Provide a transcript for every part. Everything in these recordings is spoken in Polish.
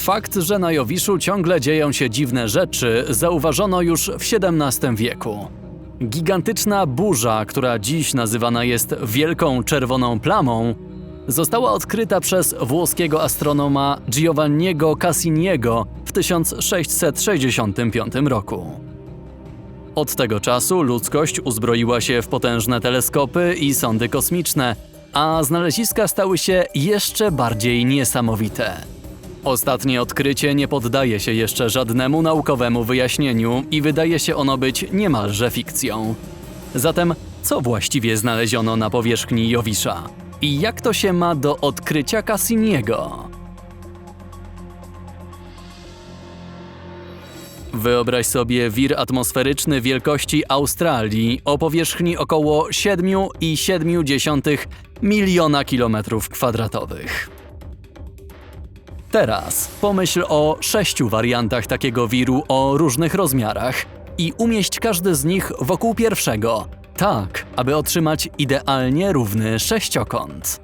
Fakt, że na Jowiszu ciągle dzieją się dziwne rzeczy, zauważono już w XVII wieku. Gigantyczna burza, która dziś nazywana jest Wielką Czerwoną Plamą, została odkryta przez włoskiego astronoma Giovanniego Cassiniego w 1665 roku. Od tego czasu ludzkość uzbroiła się w potężne teleskopy i sondy kosmiczne, a znaleziska stały się jeszcze bardziej niesamowite. Ostatnie odkrycie nie poddaje się jeszcze żadnemu naukowemu wyjaśnieniu i wydaje się ono być niemalże fikcją. Zatem, co właściwie znaleziono na powierzchni Jowisza? I jak to się ma do odkrycia Cassiniego? Wyobraź sobie wir atmosferyczny wielkości Australii o powierzchni około 7,7 miliona kilometrów kwadratowych. Teraz pomyśl o sześciu wariantach takiego wiru o różnych rozmiarach i umieść każdy z nich wokół pierwszego, tak aby otrzymać idealnie równy sześciokąt.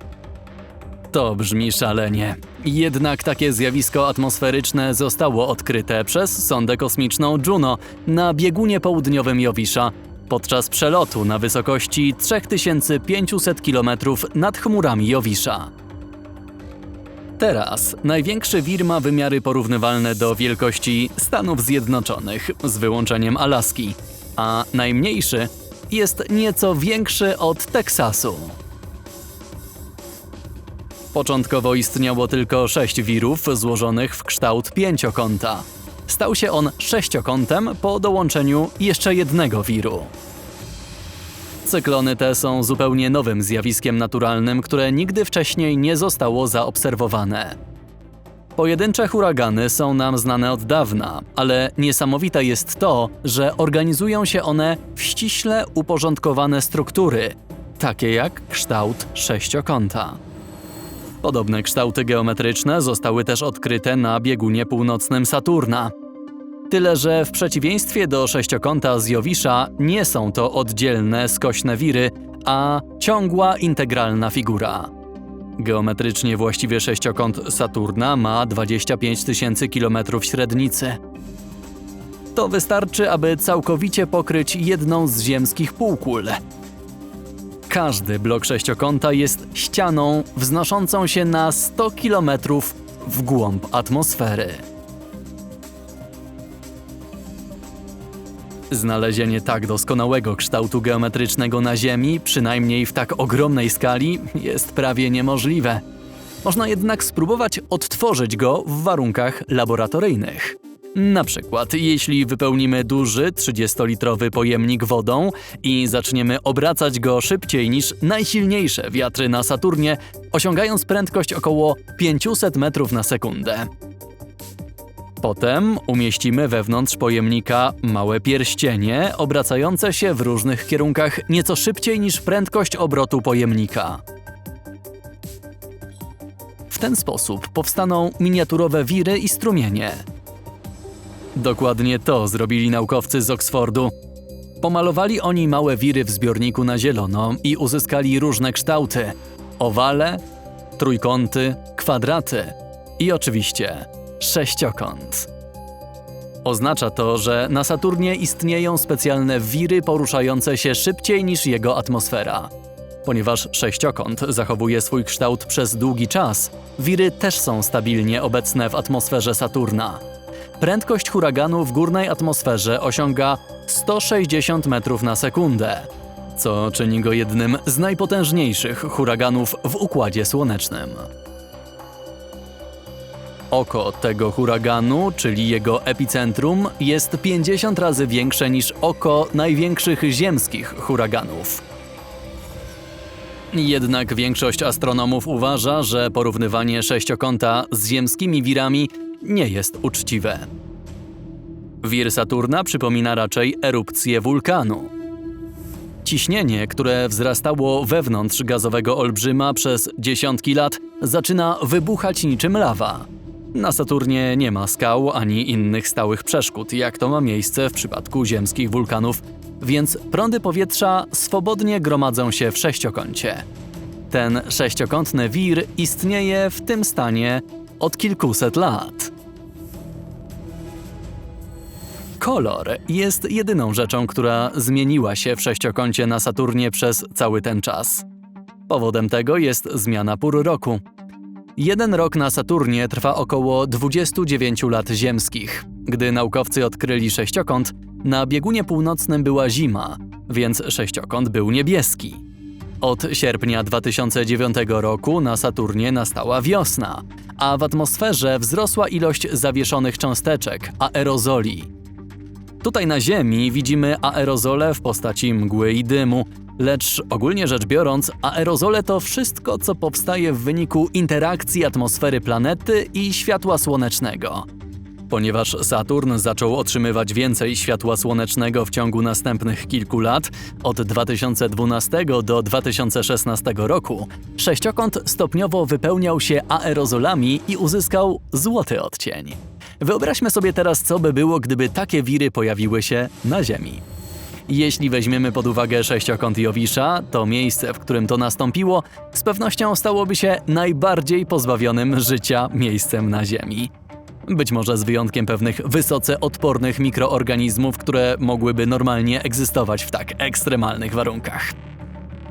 To brzmi szalenie. Jednak takie zjawisko atmosferyczne zostało odkryte przez sondę kosmiczną Juno na biegunie południowym Jowisza podczas przelotu na wysokości 3500 km nad chmurami Jowisza. Teraz największy wir ma wymiary porównywalne do wielkości Stanów Zjednoczonych z wyłączeniem Alaski, a najmniejszy jest nieco większy od Teksasu. Początkowo istniało tylko sześć wirów złożonych w kształt pięciokąta. Stał się on sześciokątem po dołączeniu jeszcze jednego wiru. Cyklony te są zupełnie nowym zjawiskiem naturalnym, które nigdy wcześniej nie zostało zaobserwowane. Pojedyncze huragany są nam znane od dawna, ale niesamowite jest to, że organizują się one w ściśle uporządkowane struktury, takie jak kształt sześciokąta. Podobne kształty geometryczne zostały też odkryte na biegunie północnym Saturna. Tyle, że w przeciwieństwie do sześciokąta z Jowisza nie są to oddzielne, skośne wiry, a ciągła, integralna figura. Geometrycznie właściwie sześciokąt Saturna ma 25 tysięcy kilometrów średnicy. To wystarczy, aby całkowicie pokryć jedną z ziemskich półkul. Każdy blok sześciokąta jest ścianą wznoszącą się na 100 km w głąb atmosfery. Znalezienie tak doskonałego kształtu geometrycznego na Ziemi, przynajmniej w tak ogromnej skali, jest prawie niemożliwe. Można jednak spróbować odtworzyć go w warunkach laboratoryjnych. Na przykład, jeśli wypełnimy duży 30-litrowy pojemnik wodą i zaczniemy obracać go szybciej niż najsilniejsze wiatry na Saturnie, osiągając prędkość około 500 metrów na sekundę. Potem umieścimy wewnątrz pojemnika małe pierścienie obracające się w różnych kierunkach nieco szybciej niż prędkość obrotu pojemnika. W ten sposób powstaną miniaturowe wiry i strumienie. Dokładnie to zrobili naukowcy z Oksfordu. Pomalowali oni małe wiry w zbiorniku na zielono i uzyskali różne kształty: owale, trójkąty, kwadraty i oczywiście sześciokąt. Oznacza to, że na Saturnie istnieją specjalne wiry poruszające się szybciej niż jego atmosfera. Ponieważ sześciokąt zachowuje swój kształt przez długi czas, wiry też są stabilnie obecne w atmosferze Saturna. Prędkość huraganu w górnej atmosferze osiąga 160 metrów na sekundę, co czyni go jednym z najpotężniejszych huraganów w Układzie Słonecznym. Oko tego huraganu, czyli jego epicentrum, jest 50 razy większe niż oko największych ziemskich huraganów. Jednak większość astronomów uważa, że porównywanie sześciokąta z ziemskimi wirami nie jest uczciwe. Wir Saturna przypomina raczej erupcję wulkanu. Ciśnienie, które wzrastało wewnątrz gazowego olbrzyma przez dziesiątki lat, zaczyna wybuchać niczym lawa. Na Saturnie nie ma skał ani innych stałych przeszkód, jak to ma miejsce w przypadku ziemskich wulkanów, więc prądy powietrza swobodnie gromadzą się w sześciokącie. Ten sześciokątny wir istnieje w tym stanie od kilkuset lat. Kolor jest jedyną rzeczą, która zmieniła się w sześciokącie na Saturnie przez cały ten czas. Powodem tego jest zmiana pór roku. Jeden rok na Saturnie trwa około 29 lat ziemskich. Gdy naukowcy odkryli sześciokąt, na biegunie północnym była zima, więc sześciokąt był niebieski. Od sierpnia 2009 roku na Saturnie nastała wiosna, a w atmosferze wzrosła ilość zawieszonych cząsteczek, aerozoli. Tutaj na Ziemi widzimy aerozole w postaci mgły i dymu, lecz ogólnie rzecz biorąc, aerozole to wszystko, co powstaje w wyniku interakcji atmosfery planety i światła słonecznego. Ponieważ Saturn zaczął otrzymywać więcej światła słonecznego w ciągu następnych kilku lat, od 2012 do 2016 roku, sześciokąt stopniowo wypełniał się aerozolami i uzyskał złoty odcień. Wyobraźmy sobie teraz, co by było, gdyby takie wiry pojawiły się na Ziemi. Jeśli weźmiemy pod uwagę sześciokąt Jowisza, to miejsce, w którym to nastąpiło, z pewnością stałoby się najbardziej pozbawionym życia miejscem na Ziemi. Być może z wyjątkiem pewnych wysoce odpornych mikroorganizmów, które mogłyby normalnie egzystować w tak ekstremalnych warunkach.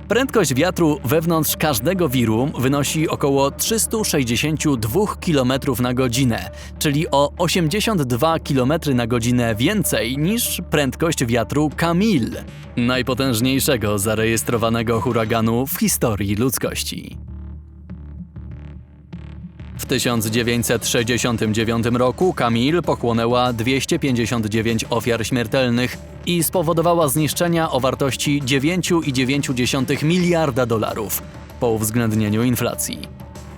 Prędkość wiatru wewnątrz każdego wiru wynosi około 362 km na godzinę, czyli o 82 km na godzinę więcej niż prędkość wiatru Camille, najpotężniejszego zarejestrowanego huraganu w historii ludzkości. W 1969 roku Camille pochłonęła 259 ofiar śmiertelnych i spowodowała zniszczenia o wartości 9,9 miliarda dolarów po uwzględnieniu inflacji.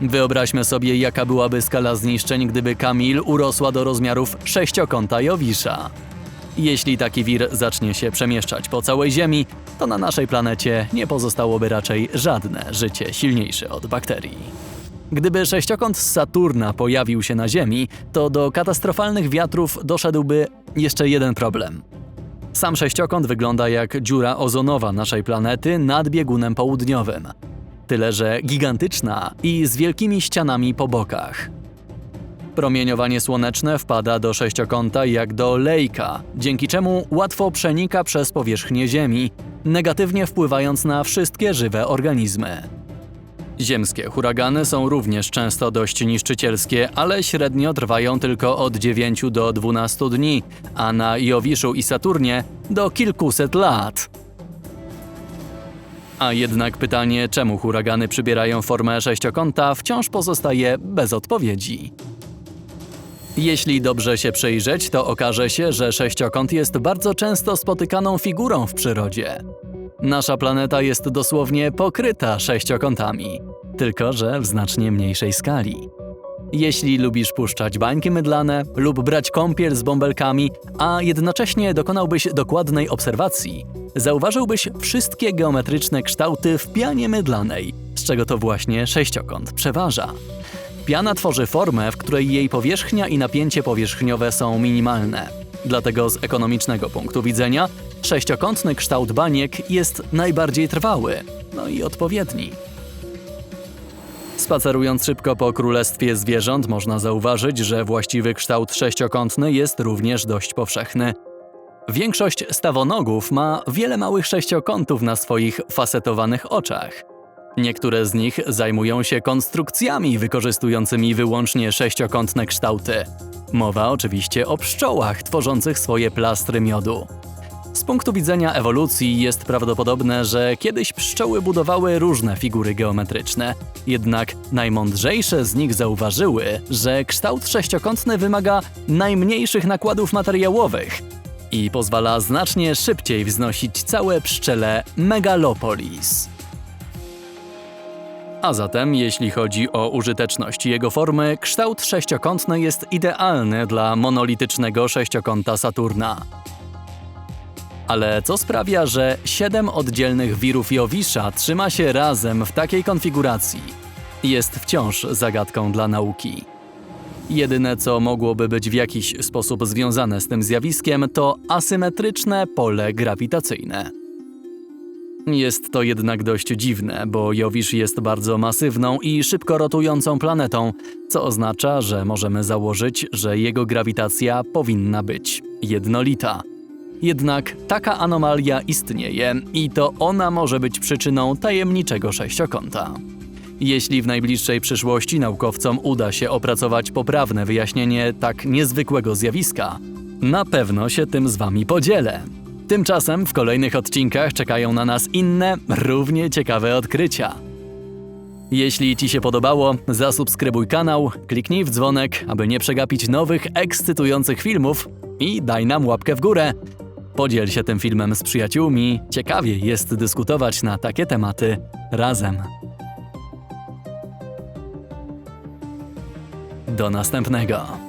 Wyobraźmy sobie, jaka byłaby skala zniszczeń, gdyby Camille urosła do rozmiarów sześciokąta Jowisza. Jeśli taki wir zacznie się przemieszczać po całej Ziemi, to na naszej planecie nie pozostałoby raczej żadne życie silniejsze od bakterii. Gdyby sześciokąt z Saturna pojawił się na Ziemi, to do katastrofalnych wiatrów doszedłby jeszcze jeden problem. Sam sześciokąt wygląda jak dziura ozonowa naszej planety nad biegunem południowym. Tyle, że gigantyczna i z wielkimi ścianami po bokach. Promieniowanie słoneczne wpada do sześciokąta jak do lejka, dzięki czemu łatwo przenika przez powierzchnię Ziemi, negatywnie wpływając na wszystkie żywe organizmy. Ziemskie huragany są również często dość niszczycielskie, ale średnio trwają tylko od 9 do 12 dni, a na Jowiszu i Saturnie do kilkuset lat. A jednak pytanie, czemu huragany przybierają formę sześciokąta, wciąż pozostaje bez odpowiedzi. Jeśli dobrze się przyjrzeć, to okaże się, że sześciokąt jest bardzo często spotykaną figurą w przyrodzie. Nasza planeta jest dosłownie pokryta sześciokątami, tylko że w znacznie mniejszej skali. Jeśli lubisz puszczać bańki mydlane lub brać kąpiel z bąbelkami, a jednocześnie dokonałbyś dokładnej obserwacji, zauważyłbyś wszystkie geometryczne kształty w pianie mydlanej, z czego to właśnie sześciokąt przeważa. Piana tworzy formę, w której jej powierzchnia i napięcie powierzchniowe są minimalne. Dlatego z ekonomicznego punktu widzenia sześciokątny kształt baniek jest najbardziej trwały, no i odpowiedni. Spacerując szybko po królestwie zwierząt, można zauważyć, że właściwy kształt sześciokątny jest również dość powszechny. Większość stawonogów ma wiele małych sześciokątów na swoich fasetowanych oczach. Niektóre z nich zajmują się konstrukcjami wykorzystującymi wyłącznie sześciokątne kształty. Mowa oczywiście o pszczołach tworzących swoje plastry miodu. Z punktu widzenia ewolucji jest prawdopodobne, że kiedyś pszczoły budowały różne figury geometryczne, jednak najmądrzejsze z nich zauważyły, że kształt sześciokątny wymaga najmniejszych nakładów materiałowych i pozwala znacznie szybciej wznosić całe pszczele megalopolis. A zatem, jeśli chodzi o użyteczność jego formy, kształt sześciokątny jest idealny dla monolitycznego sześciokąta Saturna. Ale co sprawia, że siedem oddzielnych wirów Jowisza trzyma się razem w takiej konfiguracji? Jest wciąż zagadką dla nauki. Jedyne, co mogłoby być w jakiś sposób związane z tym zjawiskiem, to asymetryczne pole grawitacyjne. Jest to jednak dość dziwne, bo Jowisz jest bardzo masywną i szybko rotującą planetą, co oznacza, że możemy założyć, że jego grawitacja powinna być jednolita. Jednak taka anomalia istnieje i to ona może być przyczyną tajemniczego sześciokąta. Jeśli w najbliższej przyszłości naukowcom uda się opracować poprawne wyjaśnienie tak niezwykłego zjawiska, na pewno się tym z Wami podzielę. Tymczasem w kolejnych odcinkach czekają na nas inne, równie ciekawe odkrycia. Jeśli Ci się podobało, zasubskrybuj kanał, kliknij w dzwonek, aby nie przegapić nowych, ekscytujących filmów i daj nam łapkę w górę. Podziel się tym filmem z przyjaciółmi, ciekawie jest dyskutować na takie tematy razem. Do następnego.